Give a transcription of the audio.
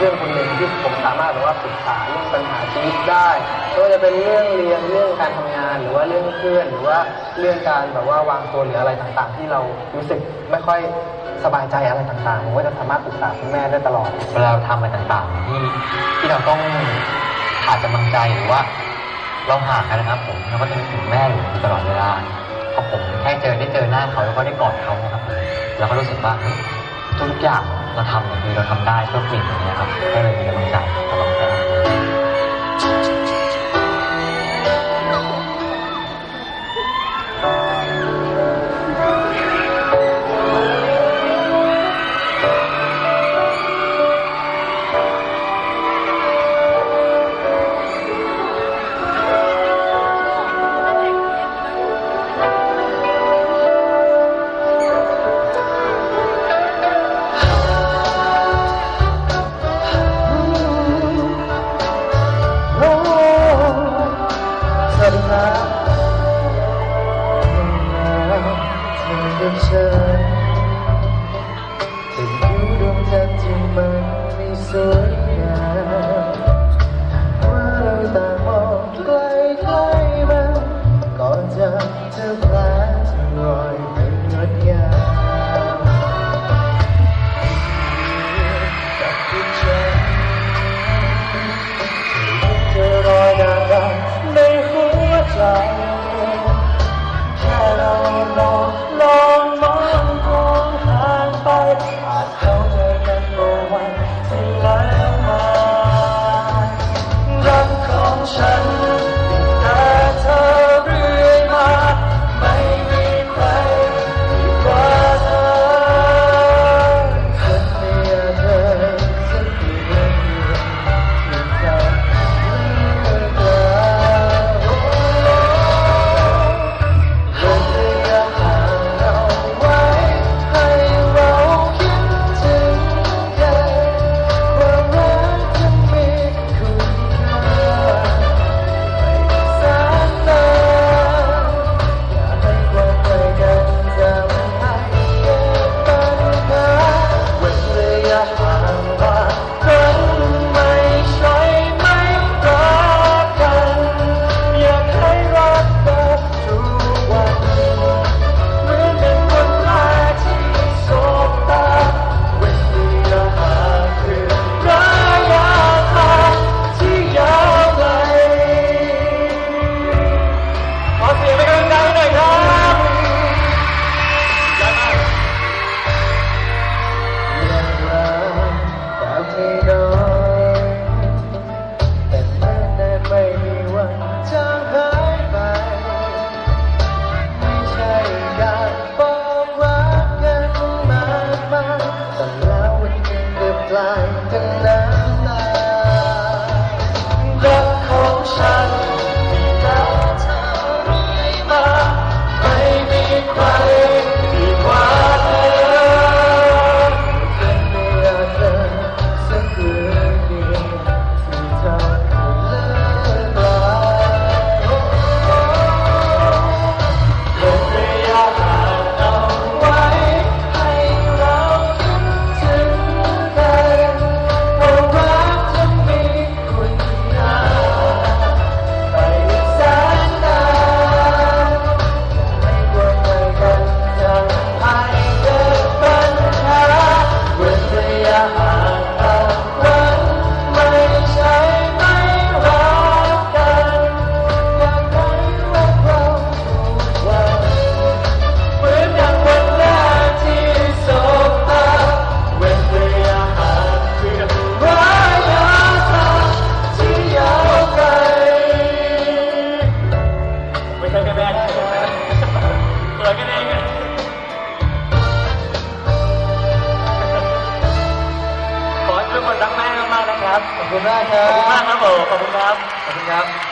พื่อนคนหนึ่งที่ผมสามารถแบบว่าปรึกษาเรื่องปัญหาชีวิตได้ไม่ว่าจะเป็นเรื่องเรียนเรื่องการทำงานหรือว่าเรื่องเพื่อนหรือว่าเรื่องการแบบว่าวางตัวหรืออะไรต่างๆ ที่เรารู้สึกไม่ค่อยสบายใจอะไรต่างๆผมก็จะสามารถปรึกษาคุณแม่ได้ตลอดเวลาเราทำอะไรต่างๆ ที่ที่เราต้องขาดกำลังใจหรือว่า เราห่างกันนะครับผมเราก็จะนึกถึงแม่อยู่ตลอดเวลาพอผมแค่เจอได้เจอหน้าเขาแล้วก็ได้กอดเขานะครับผมเราก็รู้สึกว่าทุกอย่าง เราทำเนี่ยคือเราทำได้เพื่อผู้หญิงคนนี้ครับก็เลยมีกำลัง ฉันจะอยู่ดวงจันทร์ที่มันไม่สวย นึ่ง คนรักแม่มากๆนะครับ ขอบคุณมากครัขอบคุณมากบครับผมขอบคุณครับ ขอบคุณครับ